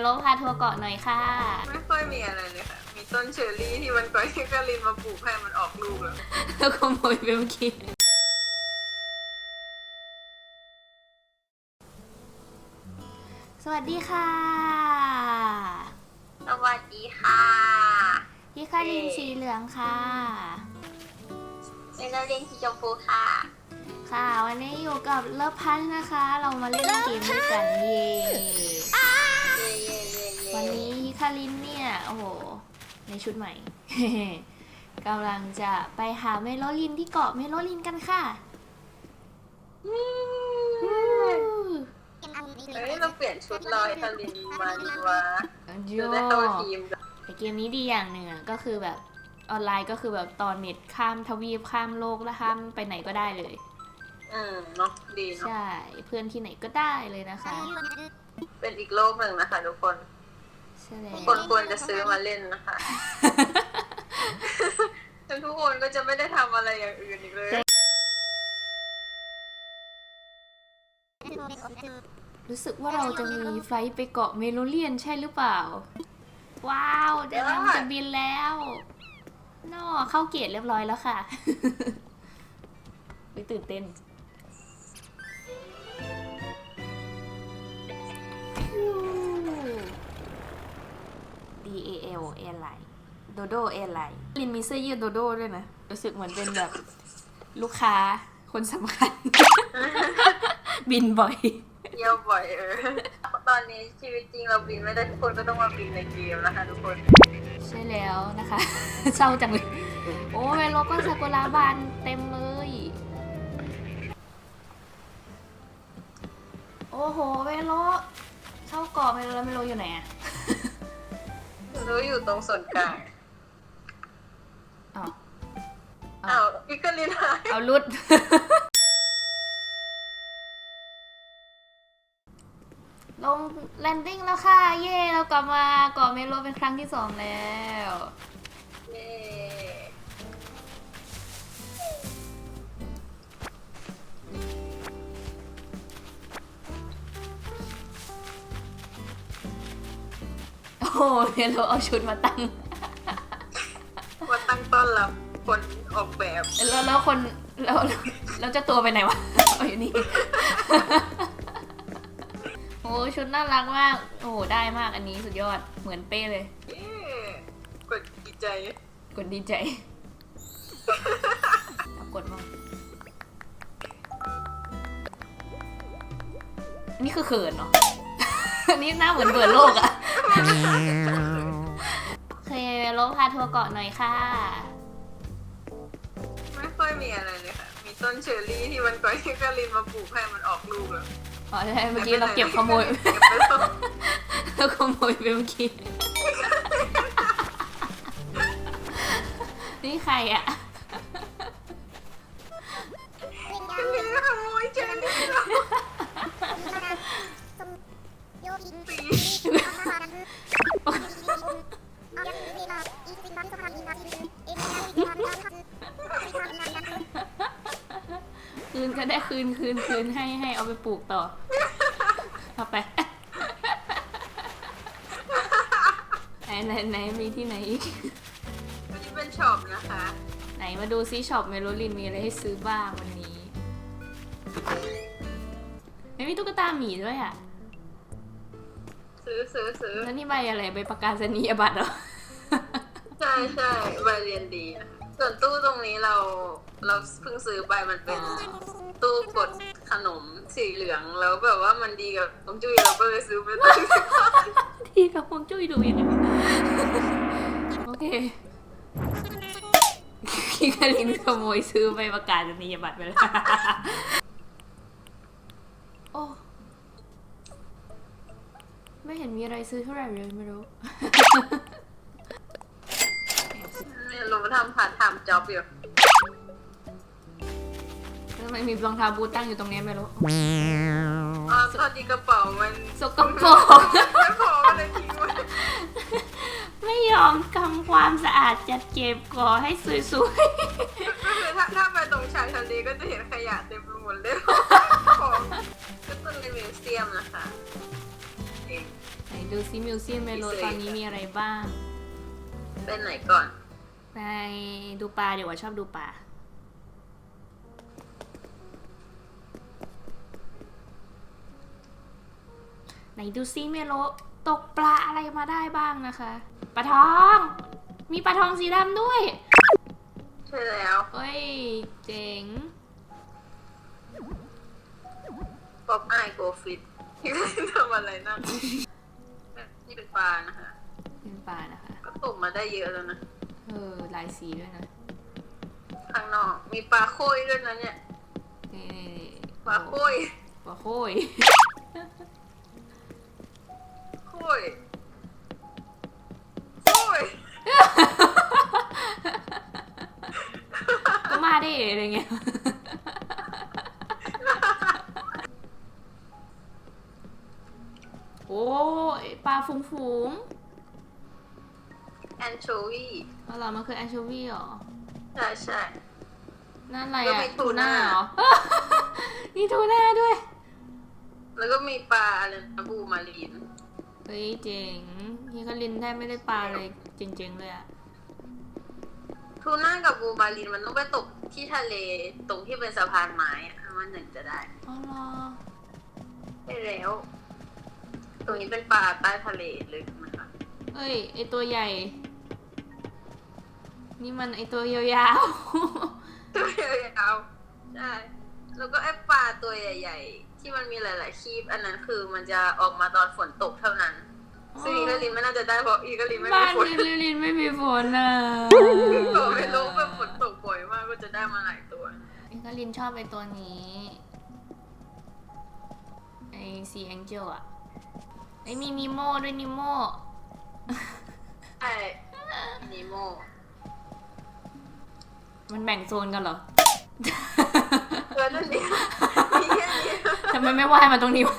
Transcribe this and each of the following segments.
โลพาทัวร์เกาะหน่อยค่ะ ไม่ค่อยมีอะไรเลยค่ะ มีต้นเชอร์รี่ที่มันก่อนที่กาลินมาปลูกให้มันออกลูกแล้ว แล้วขโมยไปเมื่อกี้สวัสดีค่ะ สวัสดีค่ะพี่คารินสีเหลืองค่ะเป็นนักเรียนสีชมพูค่ะ ค่ะ วันนี้อยู่กับเลิฟพันธ์นะคะ เรามาเล่นเกมด้วยกันเย่เย่เย่เย่เย่ วันนี้พี่คารินเนี่ย โอ้โห ในชุดใหม่กำลังจะไปหาเมโลลินที่เกาะเมโลลินกันค่ะเฮ้ยเราเปลี่ยนชุดลอยกาลินมาดีกว่าโยจะได้เข้าทีมกันแต่เกมนี้ดีอย่างหนึ่งอะก็คือแบบออนไลน์ก็คือแบบตอนเน็ตข้ามทวีปข้ามโลกแล้วข้ามไปไหนก็ได้เลยอืมเนาะดีเนาะใช่ เพื่อนที่ไหนก็ได้เลยนะคะ เป็นอีกโลกหนึ่งนะคะทุกคนใช่แล้วทุกคนควรจะซื้อมาเล่นนะคะจนทุกคนก็จะไม่ได้ทำอะไรอย่างอื่นอีกเลย รู้สึกว่าเราจะมีไฟลท์ไปเกาะเมโลเลียนใช่หรือเปล่า ว้าวเดี๋ยวเราจะบินแล้วนอเข้าเกียรเรียบร้อยแล้วค่ะ ไปตื่นเต้น D A L Airline โดโด Airline ลินมีเสื้อยืดโดโดด้วยนะ รู้สึกเหมือนเป็นแบบลูกค้าคนสำคัญ บินบ่อยเที่ยวบ่อยเออ ตอนนี้ชีวิตจริงเราบินไม่ได้ทุกคนก็ต้องมาบินในเกมนะคะทุกคน ใช่แล้วนะคะ เศร้าจังเลย โอ้เวโลก็ซากุระบานเต็มเลย โอ้โหเวโลเข้าเกาะเวโลแล้วเวโลอยู่ไหนอะ รู้อยู่ตรงส่วนกลางอ้าวอ้าวพิกลินหายเอารุด ลงแลนดิ้งแล้วค่ะ เย่เรากลับมาเกาะเมโลเป็นครั้งที่สองแล้ว เย้ โอ้โหเมโลเอาชุดมาตั้ง ว่าตั้งต้นรับคนออกแบบแล้วแล้วคนแล้วแล้วแล้วเจะตัวไปไหนวะเอาอยู่นี่โอ้ชุดน่ารักมาก โอ้ได้มากอันนี้สุดยอดเหมือนเป้เลย เย้กดดีใจกดดีใจเอากดมางอันนี้คือเขินเนาะอันนี้หน้าเหมือนเบิร์ดโลกอะ โอเคโลพาทัวร์เกาะหน่อยค่ะ ไม่ค่อยมีอะไรเลยค่ะ มีต้นเชอร์รี่ที่มันก่อนที่กาลินมาปลูกให้มันออกลูกแล้วอ๋อใช่เมื่อกี้เราเก็บขโมยเก็บไปแล้วเราขโมยไปเมื่อกี้ นี่ใครอะ ได้คืนคืนคืนให้ให้เอาไปปลูกต่อ เอาไป ไหนไหนไหนมีที่ไหนอีก อันนี้เป็นช็อปนะคะ ไหนมาดูซิช็อปเมโลลินมีอะไรให้ซื้อบ้างวันนี้ไม่มีตุ๊กตาหมีด้วยอะ ซื้อซื้อซื้อแล้วนี่ใบอะไรใบประกาศนียบัตรเหรอ ใช่ใช่ใบเรียนดีนะคะส่วนตู้ตรงนี้เราเราเพิ่งซื้อไปมันเป็น อ๋อ ตู้กดขนมสีเหลืองแล้วแบบว่ามันดีกับน้องจุ้ยเราก็เลยซื้อไปตั้งสิบบาทที่กับพวงจุ้ยดูอีกโอเคพี่กาลินขโมยซื้อใบประกาศนียบัตรไปแล้วโอ้ไม่เห็นมีอะไรซื้อเท่าไหร่เลยไม่รู้ไม่รู้ทำพาร์ทไทม์จ็อบอยู่ ทำไมมีรองเท้าบูทตั้งอยู่ตรงนี้ไม่รู้อ๋อตอนนี้กระเป๋ามันสกปรกไม่พอก็เลยทิ้งไว้ไม่ยอมทำความสะอาดจัดเก็บก่อให้สวยก็คือถ้าถ้าไปตรงชายทะเลก็จะเห็นขยะเต็มไปหมดเลยของก็ต้นในมิวเซียมนะคะเองๆไหนดูซิมิวเซียมเมโลตอนนี้มีอะไรบ้าง เป็นไหนก่อน ไปดูปลาเดี๋ยวว่าชอบดูปลา นดูซิเมโลตกปลาอะไรมาได้บ้างนะคะปลาทอง มีปลาทองสีดำด้วยใช่แล้วเอ้ย เจ๋งป๊อปไอโกฟิตทำอะไรนั่นนี่เป็นปลานะคะ เป็นปลานะคะ ก็ตกมาได้เยอะแล้วนะ เออลายสีด้วยนะข้างนอกมีปลาโค้ยด้วยนะเนี่ย นี่ๆๆปลาโค้ยปลาโค้ยโค้ ยโค้ยก็มาได้อะไรเงี้ย โอ้ยปลาฝูงฝูงแอนโชวีๆเอาเหรอมันคือแอนโชวีเหรอ ใช่ใช่ นั่นอะไรก็อะมีทูน่า เหรอมีทูน่าด้วย แล้วก็มีปลาอะไรนะบูมารีนเฮ้ยเจ๋งฮีคารินแทบไม่ได้ปลาเลยจริงๆเลยอะทูน่ากับบูมารีนมันต้องไปตกที่ทะเลตรงที่เป็นสะพานไม้อะมันหนึ่งจะได้อ๋อเหรอได้แล้ว ตรงนี้เป็นปลาใต้ทะเลเลยนะคะเอ้ยไอตัวใหญ่ นี่มันไอตัวยาวตัวยาวๆใช่ แล้วก็ไอ้ปลาตัวใหญ่ ๆ ที่มันมีหลาย ๆ คีบอันนั้นคือมันจะออกมาตอนฝนตกเท่านั้นๆซึ่งอีกาลินไม่น่าจะได้เพราะอีกาลินไม่มีบ้านฝนลิลินไม่มีฝนอะก็ไม่รู้แบบฝนตกบ่อยมากก็จะได้มาหลายตัวลิกาลินชอบไอตัวนี้ไอซีแองเจลอะไอมีนิโม่ด้วยนิโม่ใช่นิโมมันแบ่งโซนกันเหรอ เออนั่นเองมีแค่นี้ ทำไมไม่ว่ายมาตรงนี้วะ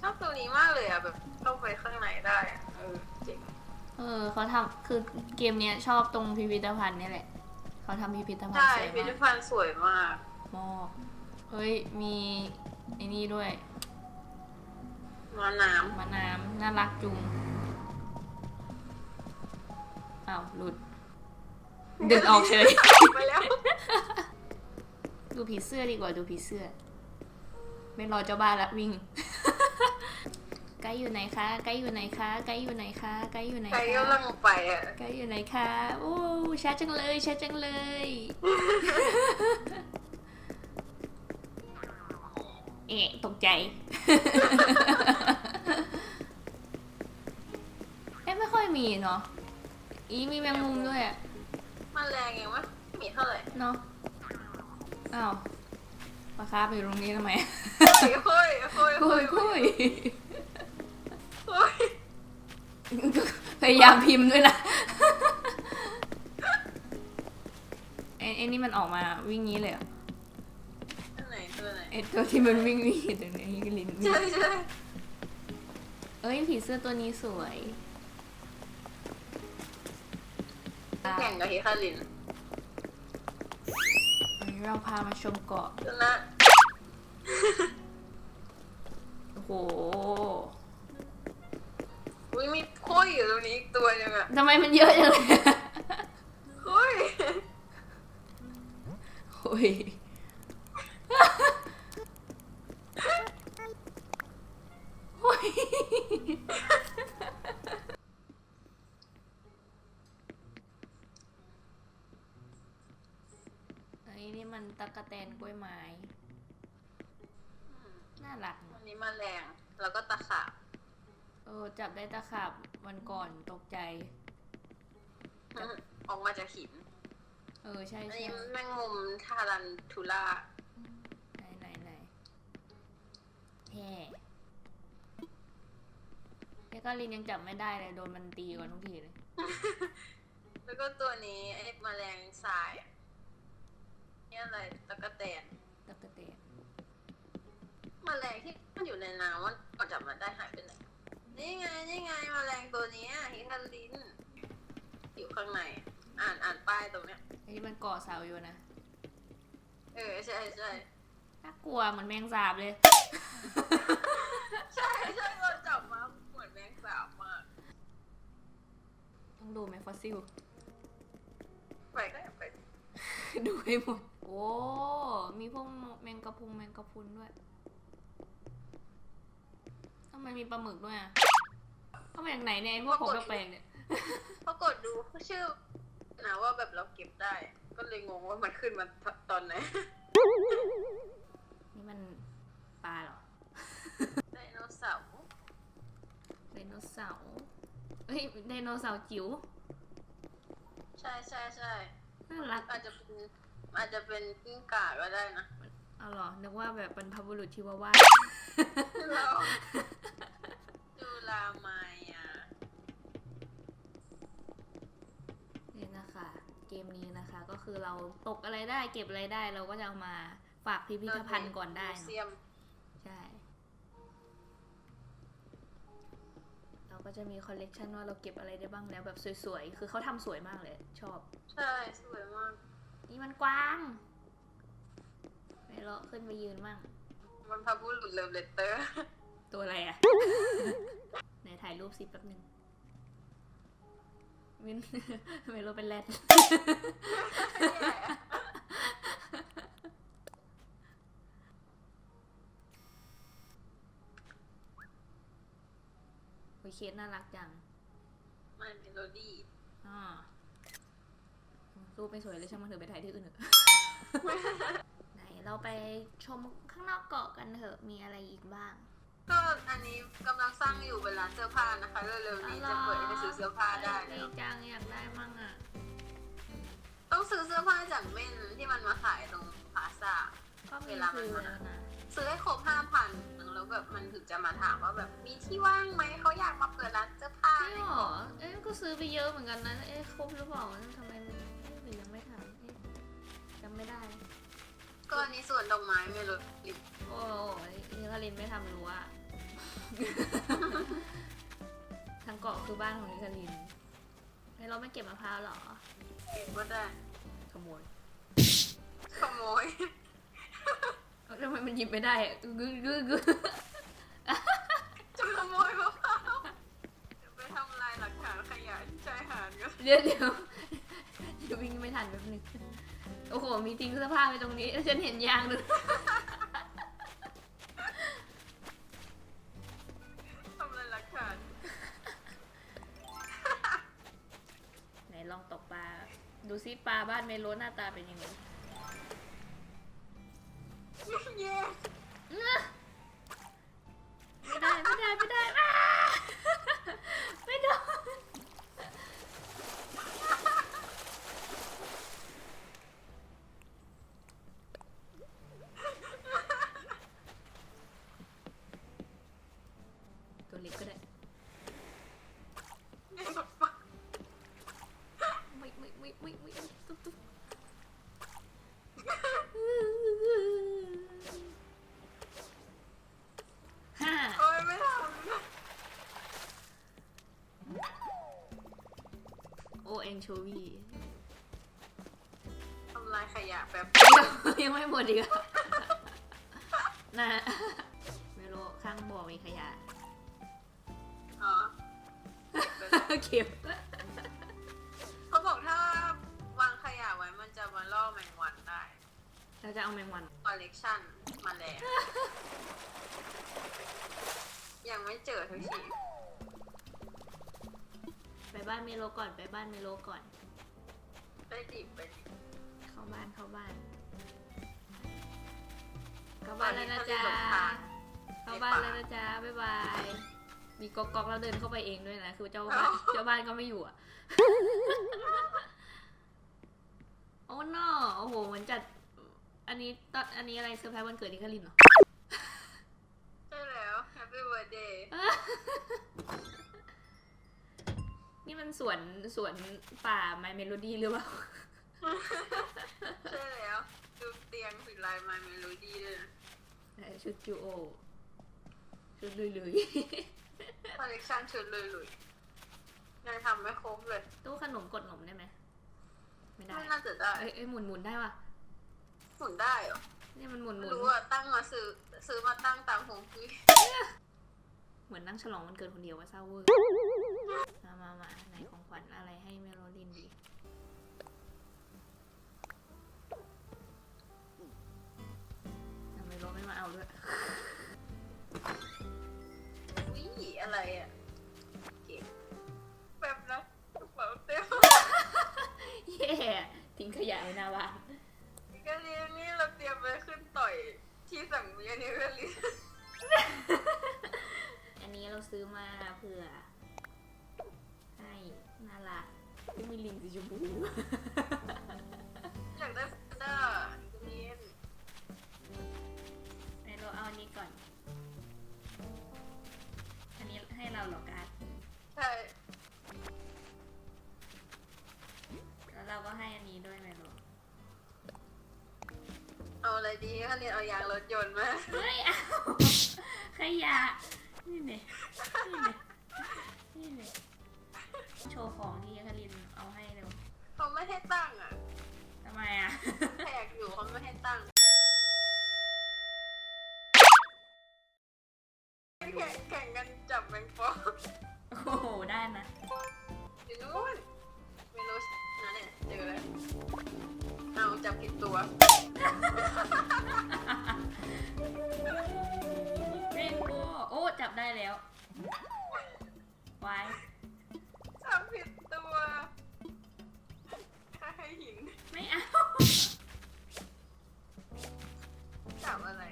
ชอบตัวนี้มากเลยอะแบบเข้าไปข้างในได้อะเออเจ๋งเออเขาทำคือเกมเนี้ยชอบตรงพิพิธภัณฑ์เนี่ยแหละ เขาทำพิพิธภัณฑ์ใช่สวยพิมาพิธกภัณฑ์สวยมาก มอกเฮ้ย มีไอ้นี่ด้วยมาน้มะน้ำน่ารักจุงอ้าวหลุดำดึงออกเฉยไปแล้ว ดูผีเสื้อดีกว่าดูผีเสื้อ ไม่รอเจ้าบ้านละวิ่ง ไกด์อยู่ไหนคะ ไกด์อยู่ไหนคะ ไกด์อยู่ไหนคะ ไกด์อยู่ไหนใครคะกำลังไปอะ ไกด์อยู่ไหนคะโอ้ช้าจังเลยช้าจังเลย เอ๊ะตกใจ เอ๊ะไม่ค่อยมีเนาะ อีมีแมงมุมด้วยอะ มันแรงยังวะไม่มีเท่าไหร่เนาะ อ้าวปลาคาร์ฟอยู่ตรงนี้ทำไมเฮ้ยเฮ้ยเฮ้ยคุเฮ้ยยคุยเฮ้ยพยายามพิมพ์ด้วยนะไอ้ไอ้นี่มันออกมาวิ่งนี้เลยเหรอตัวไหนตัวไหนไอ้ตัวที่มันวิ่งวิ่งอยู่ตรงนี้ก็ลิ้นวิ่ใช่งใช่เอ้ยผีเสื้อตัวนี้สวย แข่งกับฮิคารินวันนี้ เราพามาชมเกาะตัวนะโอ้โหอุ้ยมีโค้ยอยู่ตรงนี้อีกตัวหนึงอะทำไมมันเยอะจังเลย โค้ย โอ้ย โอ้ย ไอ้นี่มันตะกะแตนกล้วยไม้ น่ารัก วันนี้มาแรงแล้วก็ตะขาบ เออ จับได้ตะขาบวันก่อนตกใจ ออกมาจากหิน เออใช่อันใช่นี้แมงมุมทารันทูล่าไหนไหนไหนแฮ่แล้วก็ลินยังจับไม่ได้เลยโดนมันตีก่อนทุกทีเลย แล้วก็ตัวนี้ไอ้แมลงทรายอะนี่อะไรตะกะแตนตะกะเตนแมลงที่มันอยู่ในน้ำมันก่อนจับมันได้หายไปไหนนี่ไงนี่ไงแมลงตัวเนี้ยฮิคาริน ข้างในอ่านอ่านป้ายตรงเนี้ยไอ้ที่มันเกาะเสาอยู่นะเออใช่ใช่น่ากลัวเหมือนแมงสาบเลย ใช่ใช่เราจับมาเหมือนแมงสาบมากต้องดูไหมฟอสซิล ไปก็อย่าไปดูให้หมด โอ้ มีพวกแมงกะพุนแมงกะพุนด้วยทำไมมีปลาหมึกด้วยอะเข้ามาจากไหนเนี่ยไอ้พวกผมแปลกเนี่ย ปรากฏดูชื่อนะว่าแบบเราเก็บได้ ก็เลยงงว่ามันขึ้นมาตอนไหน นี่มันปลาเหรอ ไดโนเสาร์ ไดโนเสาร์เฮ้ย ไดโนเสาร์จิ๋ว ใช่ใช่ใช่น่ารักอาจจะเป็นอาจจะเป็นกิ้งก่าก็ได้นะเอาเหรอ นึกว่าแบบบรรพบุรุษชิวาว่าเราดูลามายา นี่นะคะ เกมนี้นะคะ ก็คือเราตกอะไรได้เก็บอะไรได้ เราก็จะเอามาฝากพิพิธภัณฑ์ก่อนได้มิวเนเซีอะยมใช่ เราก็จะมีคอลเลกชันว่าเราเก็บอะไรได้บ้างแล้วแบบสวยๆ คือเขาทำสวยมากเลยชอบ ใช่สวยมากนี่มันกวางไปเลาะขึ้นไปยืนมั่งมันพาบุรุษเลิฟเลเตอร์ ตัวอะไรอะ ไหนถ่ายรูปสิแป๊บหนึง มินไม่รู้เป็นแรดโอเคสน่ารักจังมันเมโลดี้อ่ารูปไม่สวยเลยช่างมันเถอะไปถ่ายที่อื่นเถอะไหนเราไปชมข้างนอกเกาะกันเถอะมีอะไรอีกบ้าง ก็อันนี้กำลังสร้างอยู่เป็นร้านเสื้อผ้านะคะ เร็วๆนี้จะเปิดให้ไปซื้อเสื้อผ้าได้ดีแล้วจังอยากได้มั่งอะ ต้องซื้อเสื้อผ้าจากเม่นที่มันมาขายตรงพาซาก็มีเวลามันซื้อมาแล้วนะซื้อให้ครบห้าพันแล้วแบบมันถึงจะมาถามว่าแบบมีที่ว่างไหมเขาอยากมาเปิดร้านเสื้อผ้าจริงเหรอ เอ๊ะก็ซื้อไปเยอะเหมือนกันนะ เอ๊ะครบหรือเปล่าทำไมมันเอ๊ะหรือยังไม่ทำเอ๊ะจำไม่ได้ ก็อันนี้ส่วนดอกไม้เมโลดี้โอ้ยนี่คารินไม่ทำรั้ว ทางเกาะคือบ้านของนิคารินเฮ้ยเราไม่เก็บมะพร้าวเหรอ เก็บก็ได้ขโมยขโมยเอ้าทำไมมันหยิบไม่ได้อะกึกกึกกึกกึกจะขโมยมะพร้าวเดี๋ยวไปทำลายหลักฐานขยะที่ชายหาดกันเดี๋ยวเดี๋ยวเดี๋ยววิ่งไม่ทันแป๊บนึง โอ้โห มีทิ้งเสื้อผ้าไปตรงนี้ฉันเห็นยางหนึง ดูซิปลาบ้านเมโลหน้าตาเป็นยังไงเย้ไม่ได้ไม่ได้ไม่ได้อ้าไม่โดนตัวเล็กก็ได้ เย้แบบว่า ไม่ไม่ไม่ไม่ไม่ตุ๊บตุ๊บห้า โอ้ยไม่ท โอเอนโชวีำทำลายขยะแบบยังไม่หมดอีกอะนะไม่รู้ข้างบ่อมีขยะอ๋อเก็บไปเลยเก็บเขาบอกถ้าวางขยะไว้มันจะมาล่อแมงวันได้เราจะเอาแมงวันคอลเลกชันมาแล้วยังไม่เจอทุกทีไป บ้านเมโลก่อนไปบ้านเมโลก่อน ไปดิบไปดิบเข้าบ้านเข้าบ้านเข้าบ้านแล้วนะจ๊ะเข้าบ้านแล้วนะจ๊ะบ๊ายบายมีก๊อกก๊อกแล้วเดินเข้าไปเองด้วยนะคือเจ้าบ้านเจ้าบ้านก็ไม่อยู่อะโอ้นอโอ้โหเหมือนจัด อันนี้ตอนอันนี้อะไรเซอร์ไพรส์วันเกิดนิคารินเหรอใช่แล้ว Happy Birthday นี่มันสวนสวนป่าไมเมโลดี้หรือเปล่า ใช่แล้ว ดูเตียงสีลาย My Melody ด้วยนะชุดจูโอ ชุดลุยลุยคอลเลกชันชุดเลยลุยๆยังทำไม่ครบเลยๆตู้ขนมกดนมได้ไหมไม่ได้ไม่น่าจะได้เอ้ยเอ้ยหมุนหมุนได้ว่ะหมุนได้เหรอเนี่ยมันหมุนหไม่มุนรู้อะตั้งมาซื้อซื้อมาตั้งตามหงจุ้ยเหมือนนั่งฉลองวันเกิดคนเดียวว่าเศร้าเวอร์ มามามาไหนของขวัญอะไรให้เมโลลินดี ทำไมโลไม่มาเอาด้วยวิอะไรอะ เก็บแบบนะกระเป๋าเต็มเย่ทิ้งขยะไว้หน้าบ้านก็เรียนนี่เราเตรียมไปขึ้นต่อยที่สังเวียนนี่ก็เรียนอันนี้เราซื้อมาเผื่อ มีลิงสีชมพูอยากได้เสื้อเรีนไหนเรเอาอันนี้ก่อน อันนี้ให้เราเหรอการดใช่แล้วเราก็ให้อันนี้ด้วยไหมลูกเอาอะไรดีคะเรียนเอายางรถยนต์มาไม่เอาขยะนี่เนี่ย แข่งแข่งกันจับแมงปอโอ้โห ได้นะอยู่นู้นไม่รู้นะเนี่ยเจอแล้วเอาจับผิดตัว เรนโบว์โอ้ จับได้แล้วไว้จับผิดตัวถ้าให้หินไม่เอาจับอะไร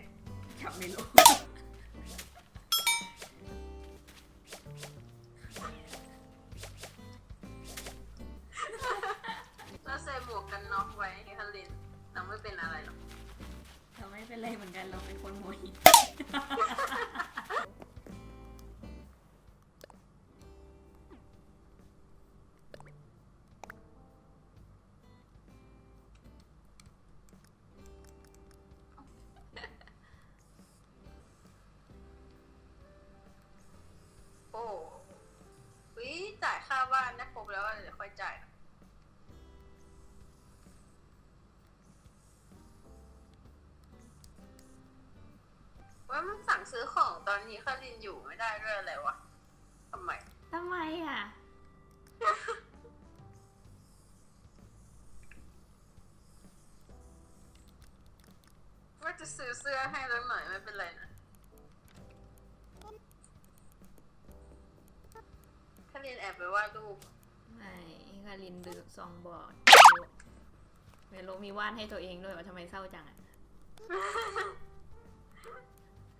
จับไม่รู้ ว่ามันสั่งซื้อของตอนนี้คารินอยู่ไม่ได้ด้วยอะไรวะทำไม ทำไมอะ ว่าจะซื้อเสื้อให้แล้วหน่อยไม่เป็นไรนะคารินแอบไปวาดรูปไม่คารินดูซองบอร์ดเมโลมีวาดให้ตัวเองด้วยว่าทำไมเศร้าจังอะ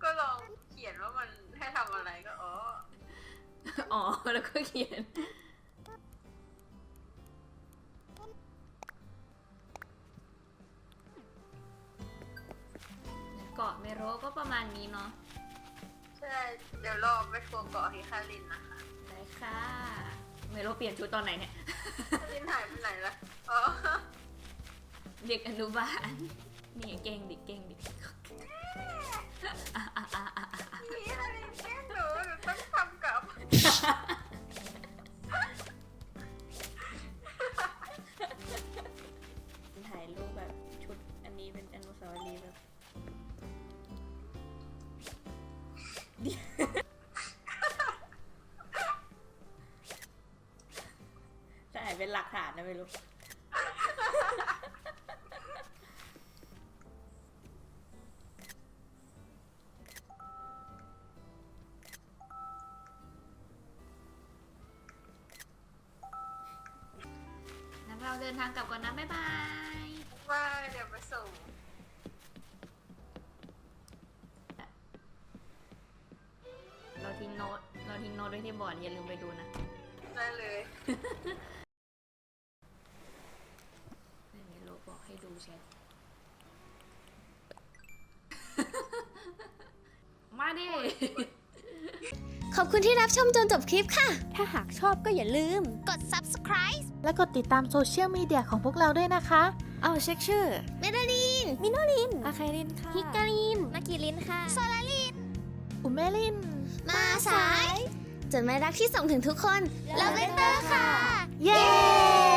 ก็ลองเขียนว่ามันให้ทำอะไรก็อ๋อ อ๋อ แล้วก็เขียน เกาะเมโรก็ประมาณนี้เนาะ ใช่ เดี๋ยวรอไปทัวร์เกาะให้คารินนะคะได้ค่ะ เมโลเปลี่ยนชุดตอนไหนเนี่ยคารินหายไปไหนละอ๋อ เด็กอนุบาลนี่เก่งดิเก่งดิ อะอะอะอ่นี่คารินแกล้งหนูหนูต้องทำกลับ ถ่ายรูปแบบชุดอันนี้เป็นอนุสาวรีย์แบบ ถ่ายเป็นหลักฐานนะไม่รู้ ทางกลับก่อนนะ บ๊ายบาย ว่าเดี๋ยวไปส่งเราทิ้งโน้ตเราทิ้งโน้ตไว้ที่บอร์ดอย่าลืมไปดูนะได้เลยอันนี้โลบอกให้ดูแชท มาดิ ขอบคุณที่รับชมจนจบคลิปค่ะ ถ้าหากชอบก็อย่าลืม กด subscribe และกดติดตามโซเชียลมีเดียของพวกเราด้วยนะคะ เอาเช็คชื่อ เมดาลีน มิโนลิน อาคารินค่ะฮิกาลินนากิลินค่ะ โซลาลิน อุเมลิน มาสาย จดหมายรักที่ส่งถึงทุกคนลาเวนเตอร์ค่ะ เย้